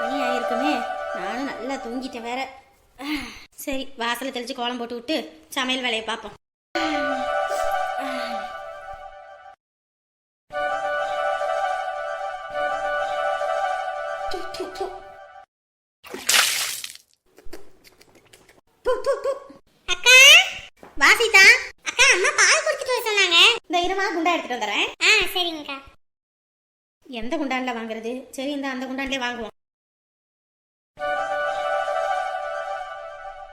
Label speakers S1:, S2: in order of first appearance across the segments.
S1: மணி ஆயிருக்குமே. நானும் நல்லா தூங்கிட்டேன் வேற. சரி வாசலை தெளிச்சு கோலம் போட்டு விட்டு சமையல் வேலையை பார்ப்போம். வாசிதா
S2: அக்கா அம்மா பால் குடிச்சிட்டு வர சொன்னாங்க.
S1: இந்த இருமா குண்டா எடுத்துட்டு வந்துடுறேன்.
S2: ஆ சரிங்கக்கா.
S1: எந்த குண்டான்ல வாங்குறது? சரி இந்த அந்த குண்டான்லயே வாங்குவோம்.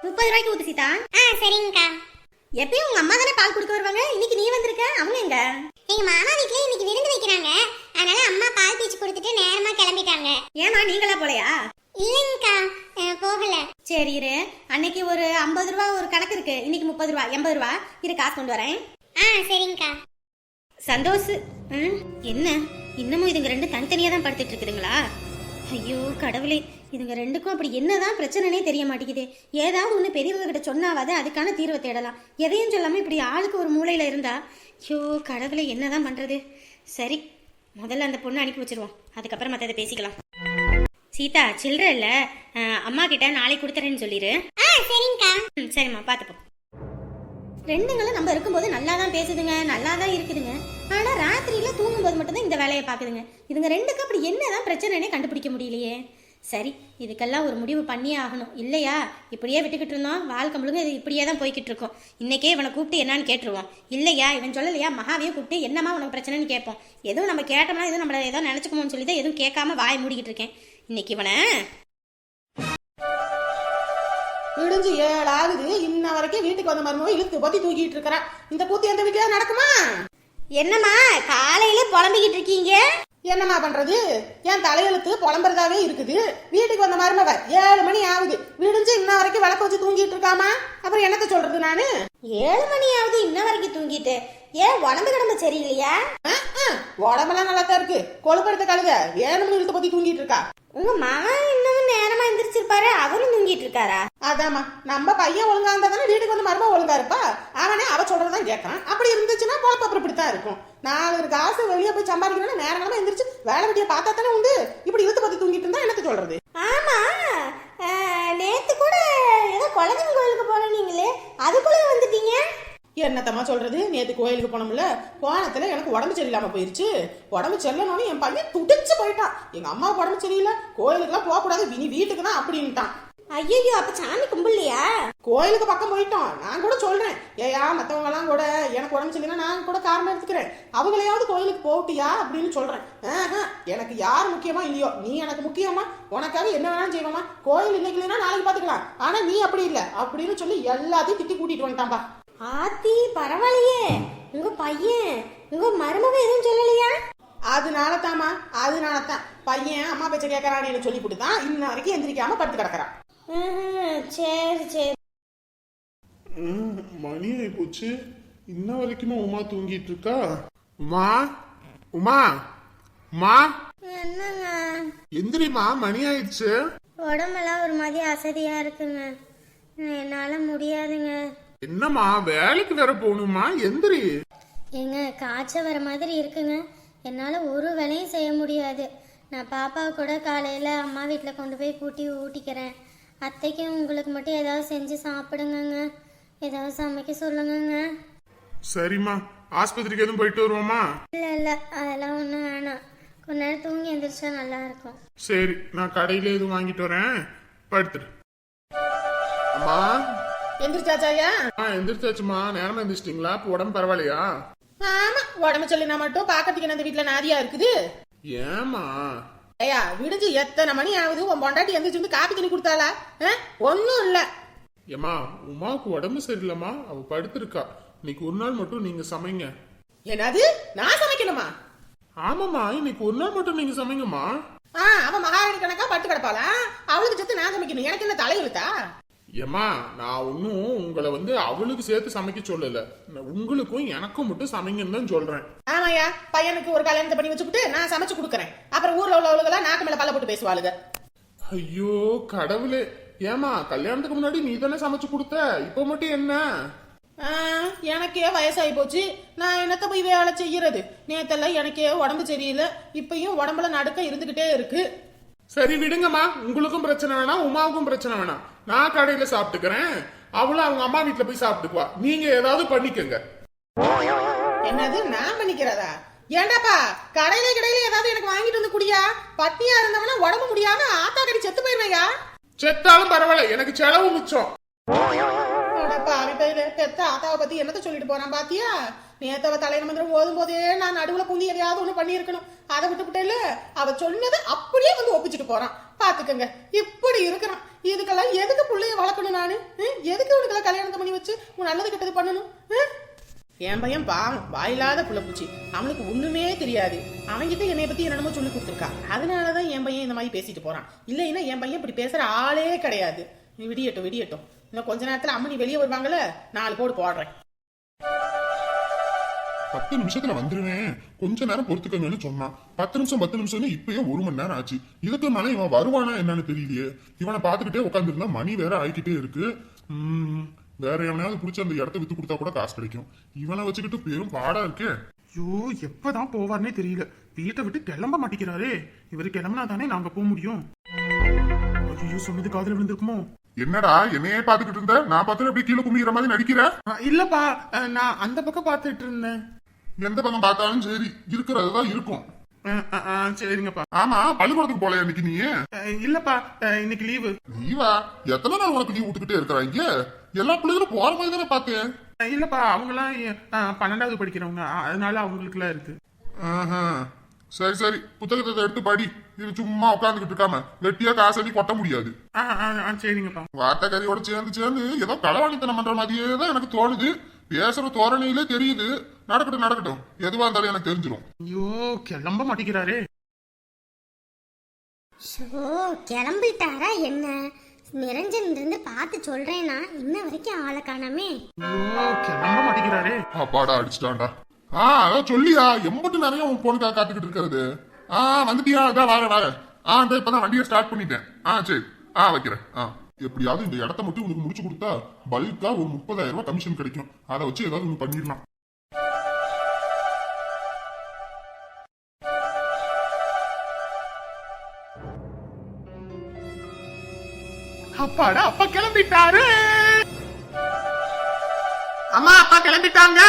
S1: முப்பது ரூபாய்க்கு ஊத்து சீதா.
S2: ஆ சரிங்கக்கா.
S1: எப்பயும் உங்க அம்மா தானே பால் கொடுக்க வருவாங்க? இன்னைக்கு நீ வந்திருக்க? அவங்க எங்க?
S2: எங்க மாமா வீட்ல இன்னைக்கு விருந்து வைக்கிறாங்க. அதனால அம்மா பால் பீச்சு கொடுத்துட்டு நேரமா கிளம்பிட்டாங்க.
S1: ஏமா நீங்களா போலையா?
S2: இல்லைங்கக்கா போகல.
S1: சரி இரு. அன்னைக்கு ஒரு ஐம்பது ரூபா ஒரு கணக்கு இருக்கு. இன்னைக்கு முப்பது ரூபா எண்பது ரூபா. இரு காசு கொண்டு வரேன்.
S2: ஆ சரிங்கக்கா.
S1: சந்தோஷ் ம், என்ன? இன்னமும் இதுங்க ரெண்டு தனித்தனியா தான் படுத்துட்டு இருக்குதுங்களா ஐயோ கடவுளே. இதுங்க ரெண்டுக்கும் அப்படி என்னதான் பிரச்சனைனே தெரிய மாட்டேங்குதே. ஏதாவது ஒன்று பெரியவங்க கிட்ட சொன்னாவது அதுக்கான தீர்வை தேடலாம். எதையும் சொல்லாம இப்படி ஆளுக்கு ஒரு மூலையில இருந்தா? ஐயோ கடவுளே என்னதான் பண்றது? சரி முதல்ல அந்த பொண்ணை அனுப்பி வச்சிருவோம். அதுக்கப்புறம் மற்றதை பேசிக்கலாம். சீதா சில்லற இல்ல. அம்மா கிட்ட நாளைக்கு கொடுத்துறேன்னு சொல்லிடு
S2: ஆ சரிங்கக்கா.
S1: ம் சரிம்மா பார்த்துப்போம் ரெண்டுங்களும் நம்ம இருக்கும்போது நல்லா தான் பேசுதுங்க நல்லா தான் இருக்குதுங்க. ஆனால் ராத்திரியில் தூங்கும்போது மட்டும்தான் இந்த வேலையை பார்க்குதுங்க. இதுங்க ரெண்டுக்கு அப்படி என்னதான் பிரச்சனைனே கண்டுபிடிக்க முடியலையே. சரி இதுக்கெல்லாம் ஒரு முடிவு பண்ணியே ஆகணும். இல்லையா? இப்படியே விட்டுக்கிட்டு இருந்தோம். வாழ்க்கை முழுங்க இது இப்படியே தான் போய்கிட்டு இருக்கோம். இன்னைக்கே இவனை கூப்பிட்டு என்னன்னு கேட்டுருவோம். இல்லையா? இவன் சொல்லலையா? மகாவையே கூப்பிட்டு என்னம்மா உனக்கு பிரச்சனைன்னு கேட்போம். எதுவும் நம்ம கேட்டோம்னா எதுவும் நம்மளை ஏதோ நினச்சிக்கணும்னு சொல்லி தான் எதுவும் கேட்காம வாய் மூடிக்கிட்டு இருக்கேன். இன்னைக்கு இவனை
S3: விடிஞ்சு ஏழு ஆகுது இன்ன வரைக்கும் வீட்டுக்கு வந்த மருமக இழுத்து பத்தி தூக்கிட்டு இருக்கிறா. இந்த கூத்து எந்த வீட்டுல நடக்குமா?
S1: என்னம்மா காலையில புலம்பிக்கிட்டு இருக்கீங்க?
S3: என்னம்மா பண்றது? என் தலையெழுத்து புலம்புறதாவே இருக்குது. வீட்டுக்கு வந்த மருமக ஏழு மணி ஆகுது. விடிஞ்சு இன்ன வரைக்கும் விளக்க வச்சு தூங்கிட்டு இருக்காமா? அப்புறம் என்னத்த சொல்றது நானு?
S1: ஏழு மணி ஆகுது இன்ன வரைக்கும் தூங்கிட்டு. ஏன் உடம்பு கிடம்பு சரியில்லையா?
S3: உடம்பெல்லாம் நல்லா தான் இருக்கு கொழுப்படுத்த கழுத வேணும்னு இழுத்து பத்தி தூங்கிட்டு இருக்கா.
S1: உங்க மகன் நேரமா எந்திரிச்சிருப்பாரு. அவரும் தூங்கிட்டு இருக்காரா
S3: அதாம்மா நம்ம பையன் ஒழுங்கா இருந்தா தானே வீட்டுக்கு வந்து மருமக ஒழுங்கா இருப்பா? அவனே அவ சொல்றதான் கேட்கறான். அப்படி இருந்துச்சுன்னா பொழப்பு அப்புறம் இப்படித்தான் இருக்கும். நாலு காசு வெளியே போய் சம்பாதிக்கணும்னா நேரம் நேரமா எந்திரிச்சு வேலை வெட்டிய பார்த்தா தானே உண்டு. இப்படி இழுத்து பத்தி தூங்கிட்டு இருந்தா என்னத்த சொல்றது?
S1: ஆமா. நேத்து கூட ஏதோ குழந்தைங்க கோயிலுக்கு போனீங்களே. அதுக்குள்ள
S3: என்னத்தம்மா சொல்றது? நேத்து கோயிலுக்கு போனோம்ல போனத்துல எனக்கு உடம்பு சரியில்லாம போயிருச்சு. உடம்பு சரியில்லனோன்னு என் பையன் துடிச்சு போயிட்டான். எங்க அம்மாவுக்கு உடம்பு சரியில்லை கோயிலுக்குலாம் போக கூடாது இனி வீட்டுக்கு தான் அப்படின்ட்டான்.
S1: ஐயோ அப்ப சாமி கும்பிடலையா?
S3: கோயிலுக்கு பக்கம் போயிட்டோம். நான் கூட சொல்றேன் ஏயா மத்தவங்க எல்லாம் கூட எனக்கு உடம்பு சரியில்லை நான் கூட காரணம் எடுத்துக்கிறேன். அவங்களையாவது கோயிலுக்கு போகட்டியா? அப்படின்னு சொல்றேன். எனக்கு யார் முக்கியமா இல்லையோ? நீ எனக்கு முக்கியமா? உனக்காக என்ன வேணாலும் செய்வோமா கோயில் இன்னைக்கு இல்லைன்னா நாளைக்கு பாத்துக்கலாம். ஆனா நீ அப்படி இல்ல அப்படின்னு சொல்லி எல்லாத்தையும் திட்டி கூட்டிட்டு வந்துட்டான்பா.
S1: ஆத்தி பரவாயில்லையே. உங்க பையன் உங்க மருமக எதுவும் சொல்லலையா?
S3: அதனால தாமா அதனால தான் பையன் அம்மா பேச்ச கேட்கறான்னு சொல்லி கொடுத்தான். இன்ன வரைக்கும் எந்திரிக்காம படுத்து கிடக்குறான்.
S1: சரி சரி.
S4: மணி ஆகி போச்சு இன்ன வரைக்குமா உமா தூங்கிட்டு இருக்கா? உமா உமா உமா.
S1: என்னங்க?
S4: எந்திரிமா மணி ஆயிடுச்சு.
S1: உடம்பெல்லாம் ஒரு மாதிரி அசதியா இருக்குங்க. என்னால முடியாதுங்க.
S4: என்னம்மா வேலைக்கு வேற போகணுமா? எந்திரி.
S1: ஏங்க காய்ச்சல் வர மாதிரி இருக்குங்க. என்னால் ஒரு வேலையும் செய்ய முடியாது. நான் பாப்பா கூட காலையில் அம்மா வீட்டில் கொண்டு போய் கூட்டி ஊட்டிக்கிறேன். அத்தைக்கும் உங்களுக்கு மட்டும் ஏதாவது செஞ்சு சாப்பிடுங்கங்க. ஏதாவது சமைக்க சொல்லுங்கங்க.
S4: சரிம்மா. ஆஸ்பத்திரிக்கு எதுவும் போயிட்டு வருவோமா?
S1: இல்லை இல்லை. அதெல்லாம் ஒன்றும் வேணாம். கொஞ்ச நேரம் தூங்கி எந்திரிச்சா நல்லா இருக்கும்.
S4: சரி நான் கடையில எதுவும் வாங்கிட்டு வரேன். படுத்துரு. அம்மா
S3: எந்திரிச்சாச்சாயா?
S4: ஆ எந்திரிச்சாச்சுமா. நேரமா எந்திரிச்சிட்டிங்களா? இப்போ உடம்பு பரவாயில்லையா?
S3: ஆமா உடம்பு சொல்லினா மட்டும் பாக்கிறதுக்கு இந்த வீட்டுல நாதியா இருக்குது?
S4: ஏமா
S3: ஏயா விடிஞ்சு எத்தனை மணி ஆகுது? உன் பொண்டாட்டி எந்திரிச்சு வந்து காப்பி தண்ணி கொடுத்தாளா? ஒன்னும் இல்ல.
S4: ஏமா உமாவுக்கு உடம்பு சரியில்லைம்மா. அவ படுத்திருக்கா. இன்னைக்கு ஒரு நாள் மட்டும் நீங்க சமைங்க.
S3: என்னது? நான் சமைக்கணுமா?
S4: ஆமாம்மா இன்னைக்கு ஒரு நாள் மட்டும் நீங்க சமைங்கம்மா.
S3: ஆ அவன் மகாராணி கணக்கா பட்டு கிடப்பாளா? அவளுக்கு சேர்த்து நான் சமைக்கணும். எனக்கு என்ன தலையெழுத்தா?
S4: ஏம்மா நான் ஒன்றும் உங்களை வந்து அவளுக்கு சேர்த்து சமைக்க சொல்லல. உங்களுக்கும் எனக்கும் மட்டும் சமைங்கன்னு தான் சொல்றேன்.
S3: ஆமாயா பையனுக்கு ஒரு கல்யாணத்தை பண்ணி வச்சுக்கிட்டு நான் சமைச்சு கொடுக்குறேன். அப்புறம் ஊர்ல உள்ளவளுகெல்லாம் நாக்கு மேல பல்ல போட்டு பேசுவாளுங்க
S4: ஐயோ கடவுளே. ஏமா கல்யாணத்துக்கு முன்னாடி நீ தானே சமைச்சு கொடுத்த? இப்போ மட்டும் என்ன?
S3: எனக்கே வயசாகி போச்சு. நான் என்னத்த போய் வேலை செய்யறது? நேத்தெல்லாம் எனக்கே உடம்பு சரியில்லை. இப்பயும் உடம்புல நடுக்கம் இருந்துகிட்டே இருக்கு.
S4: சரி விடுங்கம்மா. உங்களுக்கும் பிரச்சனை வேணாம் உமாவுக்கும் பிரச்சனை வேணாம். நான் கடையில சாப்பிட்டுக்கிறேன். அவளும் அவங்க அம்மா வீட்டுல போய் சாப்பிட்டுக்குவா. நீங்க ஏதாவது பண்ணிக்கங்க.
S3: என்னது நான் பண்ணிக்கிறதா? ஏண்டாப்பா கடையில கடையில ஏதாவது எனக்கு வாங்கிட்டு வந்து குடியா? பட்டியா இருந்தவனா உடம்பு முடியாம ஆத்தா கடி செத்து போயிருவேயா?
S4: செத்தாலும் பரவாயில்ல எனக்கு செலவு மிச்சம்.
S3: பெத்த ஆத்தாவை பத்தி என்னத்த சொல்லிட்டு போறான் பாத்தியா? நேத்தவ தலையில மந்திரம் ஓதும் போதே நான் நடுவுல புந்தி எதையாவது ஒண்ணு பண்ணியிருக்கணும். அதை விட்டுவிட்டேல அவ சொன்னது அப்படியே வந்து ஒப்பிச்சுட்டு போறான். பாத்துக்கங்க இப்படி இருக்கிறான். இதுக்கெல்லாம் எதுக்கு பிள்ளைய வளர்க்கணும் நானு? ஹம்? எதுக்கு உனக்கெல்லாம் கல்யாணத்தை பண்ணி வச்சு உன் நல்லது கெட்டது பண்ணணும்? என் பையன் பாவம். வாயில்லாத புள்ள பூச்சி அவனுக்கு ஒண்ணுமே தெரியாது. அவன்கிட்ட என்னை பத்தி என்னென்னமோ சொல்லி கொடுத்துருக்கா. அதனாலதான் என் பையன் இந்த மாதிரி பேசிட்டு போறான். இல்லைன்னா என் பையன் இப்படி பேசுற ஆளே கிடையாது. நீ விடியட்டும் விடியட்டும். இன்னும் கொஞ்ச நேரத்துல அம்மனி வெளியே வருவாங்கல்ல? நாலு போடு போடுறேன்.
S5: பத்து நிமிஷத்துல வந்துருவேன். கொஞ்ச நேரம் பொறுத்துக்கங்கன்னு சொன்னான். பத்து நிமிஷம் பத்து நிமிஷம்னு இப்பயே ஒரு மணி நேரம் ஆச்சு. இதுக்கு மேல இவன் வருவானா என்னன்னு தெரியலையே. இவனை பார்த்துக்கிட்டே உட்காந்துருந்தா மணி வேற ஆயிக்கிட்டே இருக்கு. வேற எவனையாவது பிடிச்சி அந்த இடத்த வித்து கொடுத்தா கூட காசு கிடைக்கும். இவனை வச்சுக்கிட்டு பெரும் பாடா இருக்கே.
S6: ஐயோ எப்பதான் போவார்னே தெரியல. வீட்டை விட்டு கிளம்ப மாட்டேங்கிறாரே. இவரு கிளம்புனா தானே நாங்க போக முடியும். ஐயோ சொன்னது காதுல விழுந்திருக்குமோ?
S5: என்னடா என்னையே பாத்துக்கிட்டு இருந்த? நான் பார்த்துட்டு அப்படியே கீழே குமிக்கிற மாதிரி நடிக்கிற?
S6: இல்லப்பா. நான் அந்த பக்கம் பார்த்துட்டு இருந்தேன்.
S5: எந்த பக்கம் பார்த்தாலும் சரி இருக்கிறது தான் இருக்கும்
S6: சரிங்கப்பா.
S5: ஆமா பள்ளிக்கூடத்துக்கு போல இன்னைக்கு நீ?
S6: இல்லப்பா இன்னைக்கு லீவு.
S5: நீவா எத்தனை நாள் உனக்கு லீவ் விட்டுக்கிட்டே இருக்கிறாங்க எல்லா பிள்ளைகளும் போற மாதிரி தானே பார்த்தேன்.
S6: இல்லப்பா அவங்களாம் பன்னெண்டாவது படிக்கிறவங்க. அதனால அவங்களுக்குலாம் இருக்கு.
S5: சரி சரி. புத்தகத்தை எடுத்து படி. இது சும்மா உட்காந்துக்கிட்டு இருக்காம. வெட்டியா காசடி கொட்ட முடியாது.
S6: சரிங்கப்பா.
S5: வார்த்தை கறியோட சேர்ந்து சேர்ந்து ஏதோ களவாணித்தனம் பண்ற மாதிரியே தான் எனக்கு தோணுது. பேசுற தோரணையிலே தெரியுது. நடக்கட்டும் நடக்கட்டும். எதுவா இருந்தாலும் எனக்கு தெரிஞ்சிடும்
S6: ஐயோ கிளம்ப மாட்டேங்கிறாரே.
S2: ஷோ கிளம்பிட்டாரா என்ன? நிரஞ்சன் இருந்து பார்த்து சொல்றேனா? இன்ன வரைக்கும் ஆளை காணாமே.
S6: ஐயோ கிளம்ப மாட்டேங்கிறாரே.
S5: அப்பாடா அடிச்சிட்டான்டா. ஆ அதான் சொல்லியா? எம்பட்டு நிறைய உன் போனுக்காக காத்துக்கிட்டு இருக்கிறது. ஆ வந்துட்டியா? அதான் வார வார. ஆ இந்த இப்பதான் வண்டியை ஸ்டார்ட் பண்ணிட்டேன். ஆ சரி. ஆ வைக்கிறேன். ஆ. எப்படியாவது இந்த இடத்த மட்டும் உனக்கு முடிச்சு கொடுத்தா பல்கா ஒரு முப்பதாயிரம் ரூபாய் கமிஷன் கிடைக்கும். அதை வச்சு ஏதாவது ஒன்று பண்ணிடலாம்.
S6: அப்பாடா அப்பா கிளம்பிட்டாரு.
S3: அம்மா அப்பா கிளம்பிட்டாங்க.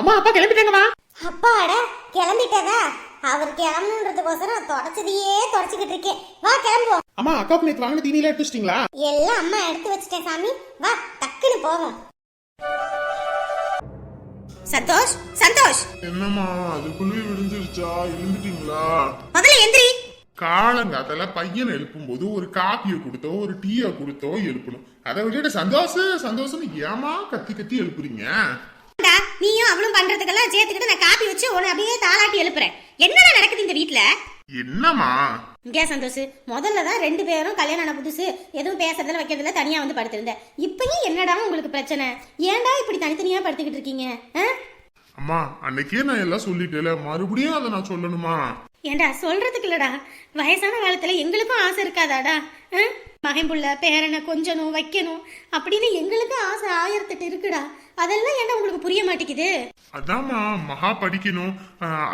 S3: அம்மா அப்பா கிளம்பிட்டாங்கம்மா.
S2: அப்பாடா கிளம்பிட்டதா? அவர் கிளம்புன்றதுக்கோசரம் தொடச்சதையே தொடச்சிக்கிட்டு இருக்கேன். வா கிளம்புவோம்.
S3: அம்மா அக்காவுக்கு நேற்று வாங்கின தீனியில எடுத்து வச்சிட்டீங்களா?
S2: எல்லாம் அம்மா எடுத்து வச்சிட்டேன் சாமி. வா டக்குன்னு போவோம்.
S1: சந்தோஷ் சந்தோஷ்.
S4: என்னம்மா அதுக்குள்ளேயே விழுந்துருச்சா எழுந்துட்டீங்களா?
S1: முதல்ல எந்திரி.
S4: காலங்காத்தால பையனை எழுப்பும்போது ஒரு காப்பியை கொடுத்தோ ஒரு டீயை கொடுத்தோ எழுப்பணும். அதை விட்டுட்டு சந்தோஷம் சந்தோஷம் ஏமா கத்தி கத்தி எழுப்புறீங்க?
S1: டா, நீயும் அவளும் பண்றதுக்கெல்லாம் சேர்த்துக்கிட்டு நான் காப்பி வச்சு உன்னை அப்படியே தாளாட்டி எழுப்புறேன். என்னடா நடக்குது இந்த வீட்ல?
S4: என்னம்மா?
S1: இங்கே சந்தோஷ் முதல்ல தான் ரெண்டு பேரும் கல்யாணம் ஆன புதுசு எதுவும் பேசுறதுல வைக்கிறதுல தனியா வந்து படுத்திருந்தேன். இப்பயும் என்னடா உங்களுக்கு பிரச்சனை? ஏன்டா இப்படி தனித்தனியா படுத்துக்கிட்டு இருக்கீங்க ஆ?
S4: அம்மா அன்னைக்கே நான் எல்லாம் சொல்லிட்டேல மறுபடியும் அதை நான் சொல்லணுமா?
S1: ஏண்டா சொல்றதுக்கு இல்லடா. வயசான காலத்துல எங்களுக்கும் ஆசை இருக்காதாடா. ஆ? மகன் புள்ள பேரனை கொஞ்சணும் வைக்கணும் அப்படின்னு எங்களுக்கும் ஆசை ஆயிரத்தெட்டு இருக்குடா. அதெல்லாம் ஏன்டா உங்களுக்கு புரிய மாட்டேங்குது?
S4: அதாம்மா மகா படிக்கணும்.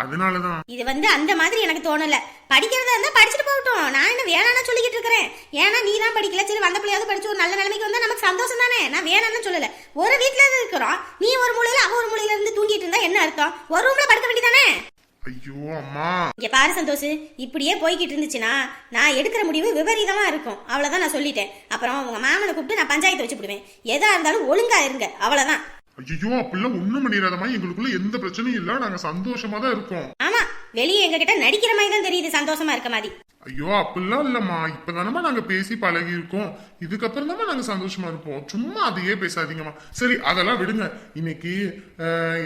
S4: அதனாலதான்.
S1: இது வந்து அந்த மாதிரி எனக்கு தோணல. படிக்கிறதா இருந்தா படிச்சுட்டு போகட்டும். நான் என்ன வேணாம்னு சொல்லிக்கிட்டு இருக்கிறேன். ஏன்னா நீ தான் படிக்கல. சரி வந்த பிள்ளையாவது படிச்சு ஒரு நல்ல நிலைமைக்கு வந்தா நமக்கு சந்தோஷம் தானே? நான் வேணாம்னு சொல்லல. ஒரு இருந்து இருக்கிறோம். நீ ஒரு மூலையில அவ ஒரு மூலையில இருந்து தூங்கிட்டு இருந்தா என்ன அர்த்தம்? ஒரு ரூம்ல படுக்க வேண்டியதானே
S4: ஐயோ அம்மா.
S1: இங்க பாரு சந்தோஷ் இப்படியே போய்கிட்டு இருந்துச்சுன்னா நான் எடுக்கிற முடிவு விபரீதமா இருக்கும். அவ்வளவுதான் நான் சொல்லிட்டேன். அப்புறம் உங்க மாமனை கூப்பிட்டு நான் பஞ்சாயத்து வச்சு விடுவேன். எதா இருந்தாலும் ஒழுங்கா இருங்க. அவ்வளவுதான்.
S4: ஐயோ அப்படிலாம் ஒண்ணும் பண்ணிடாதம்மா. எங்களுக்குள்ள எந்த பிரச்சனையும் இல்ல. நாங்க சந்தோஷமா தான் இருக்கோம்.
S1: ஆமா. வெளியே எங்ககிட்ட நடிக்கிற மாதிரி தான் தெரியுது சந்தோஷமா இருக்க மாதிரி.
S4: ஐயோ அப்படிலாம் இல்லம்மா. இப்பதானம்மா நாங்க பேசி பழகி இருக்கோம் இதுக்கப்புறம் தானே நாங்க சந்தோஷமா இருப்போம். சும்மா அதையே பேசாதீங்கம்மா. சரி அதெல்லாம் விடுங்க. இன்னைக்கு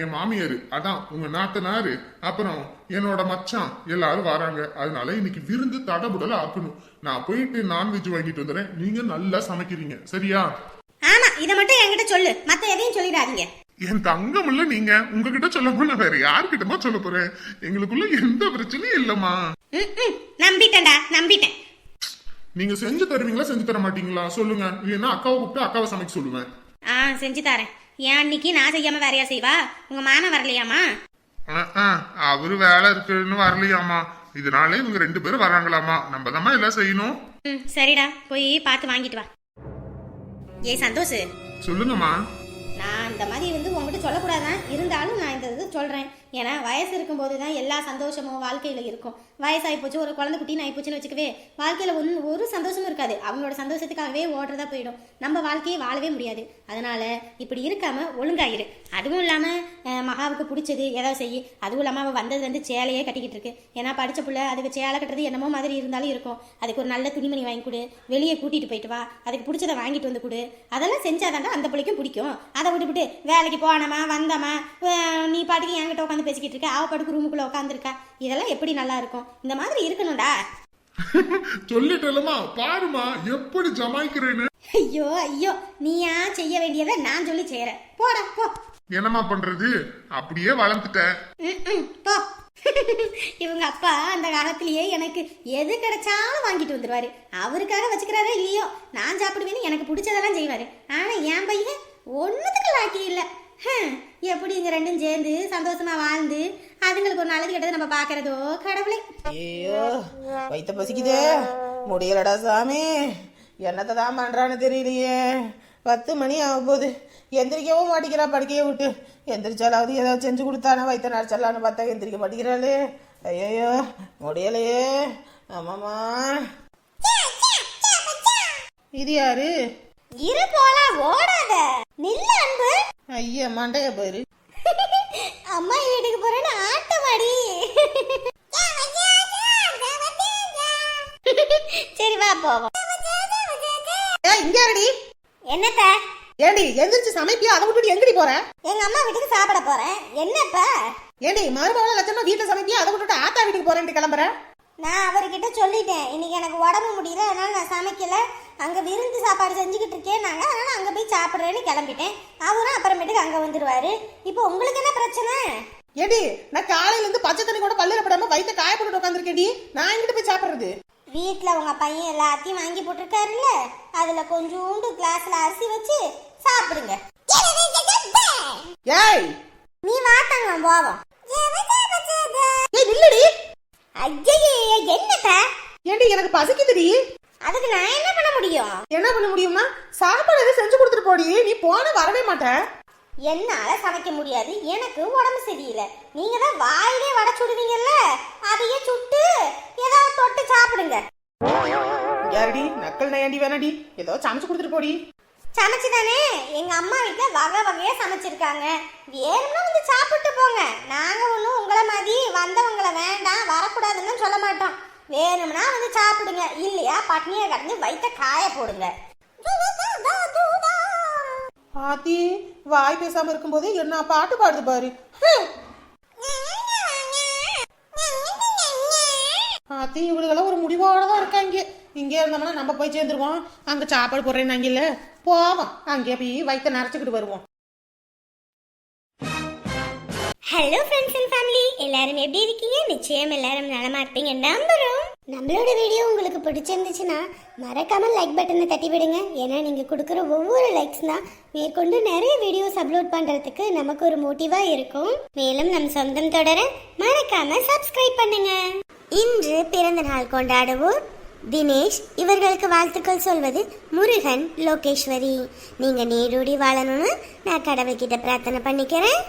S4: என் மாமியார் அதான் உங்க நாத்தனாரு அப்புறம் என்னோட மச்சான் எல்லாரும் வராங்க. அதனால இன்னைக்கு விருந்து தடபுடல ஆக்கணும். நான் போயிட்டு நான்வெஜ் வாங்கிட்டு வந்துடுறேன் நீங்க நல்லா சமைக்கிறீங்க. சரியா?
S1: ஆமா இதை மட்டும் என்கிட்ட சொல்லு. மத்த எதையும் சொல்லிடாதீங்க.
S4: என் தங்கம் இல்ல நீங்க. உங்ககிட்ட சொல்ல நான் வேற யாருக்கிட்டமா சொல்ல போறேன் எங்களுக்குள்ள எந்த பிரச்சனையும் இல்லம்மா.
S1: நம்பிட்டேன்டா நம்பிட்டேன்.
S4: நீங்க செஞ்சு தருவீங்களா செஞ்சு தர மாட்டீங்களா? சொல்லுங்க. இல்லைன்னா அக்காவை கூப்பிட்டு அக்காவை சமைக்க சொல்லுவேன்.
S1: ஆ செஞ்சு தரேன். ஏன் அன்னைக்கு நான் செய்யாம வேறையா செய்வா? உங்க மாமா வரலையாமா
S4: அவரு வேலை இருக்குன்னு வரலையாமா இதனால இவங்க ரெண்டு பேரும் வராங்களாமா நம்ம தான் எல்லாம் செய்யணும்.
S1: ம் சரிடா. போய் பார்த்து வாங்கிட்டு வா. ஏ சந்தோஷ்.
S4: சொல்லுங்கம்மா.
S1: நான் இந்த மாதிரி வந்து உங்ககிட்ட சொல்லக்கூடாதான் இருந்தாலும் நான் இந்த இது சொல்கிறேன் ஏன்னா வயசு இருக்கும்போது தான் எல்லா சந்தோஷமும் வாழ்க்கையில் இருக்கும். வயசாகி போச்சு ஒரு குழந்தை குட்டின்னு ஆகி போச்சுன்னு வச்சுக்கவே வாழ்க்கையில் ஒன்று ஒரு சந்தோஷமும் இருக்காது. அவங்களோட சந்தோஷத்துக்காகவே ஓடுறதா போயிடும். நம்ம வாழ்க்கையை வாழவே முடியாது. அதனால் இப்படி இருக்காம ஒழுங்காயிரு. அதுவும் இல்லாமல் மகாவுக்கு பிடிச்சது ஏதோ செய்யு அதுவும் இல்லாமல் அவள் வந்தது வந்து சேலையே கட்டிக்கிட்டு இருக்கு. ஏன்னா படிச்ச பிள்ளை அதுக்கு சேலை கட்டுறது என்னமோ மாதிரி இருந்தாலும் இருக்கும். அதுக்கு ஒரு நல்ல துணிமணி வாங்கி கொடு. வெளியே கூட்டிகிட்டு போயிட்டு வா. அதுக்கு பிடிச்சதை வாங்கிட்டு வந்து கொடு. அதெல்லாம் செஞ்சாதாண்டா அந்த பிள்ளைக்கும் பிடிக்கும். அதை விட்டுவிட்டு வேலைக்கு போனோமா வந்தோமா நீ பாட்டுக்கு என்கிட்ட உட்காந்து பேசிக்கிட்டு இருக்க அவ பாட்டுக்கு ரூமுக்குள்ள உட்காந்துருக்கா இதெல்லாம் எப்படி நல்லா இருக்கும்? இந்த மாதிரி இருக்கணும்டா.
S4: சொல்லிட்டேலமா பாருமா எப்படி ஜமாய்க்கிறேன்னு.
S1: ஐயோ ஐயோ நீயா செய்ய வேண்டியதை நான் சொல்லி செய்யறேன். போடா போ.
S4: என்னம்மா பண்றது? அப்படியே வளர்ந்துட்டேன்
S1: போ. இவங்க அப்பா அந்த காலத்திலேயே எனக்கு எது கிடைச்சாலும் வாங்கிட்டு வந்துருவாரு. அவருக்காக வச்சுக்கிறாரோ இல்லையோ நான் சாப்பிடுவேன்னு எனக்கு பிடிச்சதெல்லாம் செய்வாரு. ஆனா என் பையன் ஒண்ணுத்துக்கு லாக்கி இல்ல. எப்படி இங்க ரெண்டும் சேர்ந்து சந்தோஷமா வாழ்ந்து அதுங்களுக்கு ஒரு நல்லது கெட்டது நம்ம பாக்குறதோ கடவுளே.
S3: ஐயோ வயித்த பசிக்குதே. முடியலடா சாமி. என்னத்தை தான் பண்றான்னு தெரியலையே. பத்து மணி ஆக போகுது எந்திரிக்கவும் மாட்டேங்கிறா படுக்கையை விட்டு. எந்திரிச்சாலாவது ஏதாவது செஞ்சு கொடுத்தானா வயிற்ற நடிச்சிடலான்னு பார்த்தா எந்திரிக்க மாட்டேங்கிறாளே. ஐயோ முடியலையே. ஆமாம்மா இது யாரு?
S1: இரு போலாம் ஓடாத. நில்ல அன்பு.
S3: ஐயா மண்டைய பாரு.
S1: அம்மா வீட்டுக்கு போறேன்னு ஆட்டமாடி சரி வா போவோம்.
S3: ஏ இங்க யாரடி?
S1: என்னத்த?
S3: ஏண்டி எந்திரிச்சு சமைப்பியா? அதை விட்டுட்டு எங்கடி போற?
S1: எங்க அம்மா வீட்டுக்கு சாப்பிட போறேன். என்னப்பா?
S3: ஏண்டி மறுபடியும் லட்சமா வீட்டுல சமைப்பியா? அதை விட்டுட்டு ஆத்தா வீட்டுக்கு போறேன்ட்டு கிளம்புற.
S1: நான் அவர்கிட்ட சொல்லிட்டேன் இன்னைக்கு எனக்கு உடம்பு முடியல அதனால நான் சமைக்கல. அங்க விருந்து சாப்பாடு செஞ்சுக்கிட்டு இருக்கேன் நாங்க அதனால அங்க போய் சாப்பிடுறேன்னு கிளம்பிட்டேன். அவரும் அப்புறமேட்டுக்கு அங்க வந்துருவாரு. இப்போ உங்களுக்கு என்ன பிரச்சனை?
S3: ஏடி நான் காலையில இருந்து பச்சை தண்ணி கூட பல்லுல படாம வயித்த காய போட்டு உட்காந்துருக்கேடி நான் எங்கிட்ட போய் சாப்பிடுறது?
S1: வீட்ல உங்க பையன் எல்லாத்தையும் வாங்கி போட்டிருக்காருல்ல அதுல கொஞ்சோண்டு கிளாஸ்ல அரிசி வச்சு சாப்பிடுங்க.
S3: ஏய்!
S1: நீ வாத்தாங்க போவோம்.
S3: ஏய் நில்லுடி.
S1: ஐயே என்னத்த?
S3: ஏண்டி எனக்கு பசிக்குதுடி.
S1: அதுக்கு நான் என்ன பண்ண முடியும்?
S3: என்ன பண்ண முடியும்னா சாப்பாடு எதுவும் செஞ்சு கொடுத்துட்டு போடி. நீ போன வரவே மாட்ட.
S1: என்னால சமைக்க முடியாது. எனக்கு உடம்பு சரியில்லை. நீங்க தான் வாயிலே வடை சுடுவீங்கல்ல அதையே சுட்டு ஏதாவது தொட்டு சாப்பிடுங்க.
S3: யாரடி? நக்கல் நையாண்டி வேணாடி. ஏதோ சமைச்சு கொடுத்துட்டு போடி.
S1: சமைச்சுதானே? எங்க அம்மா வீட்டில் வகை வகையா சமைச்சிருக்காங்க. வேணும்னா வந்து சாப்பிட்டு போங்க. நாங்க ஒன்றும் உங்களை மாதிரி வந்தவங்களை வேண்டாம் வரக்கூடாதுன்னு சொல்ல மாட்டோம். வேணும்னா வந்து சாப்பிடுங்க. இல்லையா பட்னியை கடந்து வயித்த காய போடுங்க.
S3: பாத்தி வாய் பேசாம இருக்கும்போது என்ன பாட்டு பாடுது பாரு. ஆத்தி இவளுக்கெல்லாம் ஒரு முடிவோட தான் இருக்காங்க. இங்கே இருந்தோம்னா நம்ம போய் சேர்ந்துருவோம். அங்க சாப்பாடு போடுறேன்னாங்கல்ல போவோம். அங்கே போய் வயிற்ற நிறச்சிக்கிட்டு வருவோம்.
S2: ஹலோ ஃப்ரெண்ட்ஸ் அண்ட் ஃபேமிலி எல்லாரும் எப்படி இருக்கீங்க? நிச்சயம் எல்லாரும் நலமா இருப்பீங்க. நம்புறோம். நம்மளோட வீடியோ உங்களுக்கு பிடிச்சிருந்துச்சுன்னா மறக்காம லைக் பட்டனை தட்டி விடுங்க. ஏன்னா நீங்க கொடுக்குற ஒவ்வொரு லைக்ஸ் தான் மேற்கொண்டு நிறைய வீடியோஸ் அப்லோட் பண்றதுக்கு நமக்கு ஒரு மோட்டிவா இருக்கும். மேலும் நம் சொந்தம் தொடர மறக்காம சப்ஸ்கிரைப் பண்ணுங்க. இன்று பிறந்த நாள் கொண்டாடுவோர் தினேஷ். இவர்களுக்கு வாழ்த்துக்கள் சொல்வது முருகன் லோகேஸ்வரி. நீங்க நீடூடி வாழணும்னு நான் கடவுள்கிட்ட பிரார்த்தனை பண்ணிக்கிறேன்.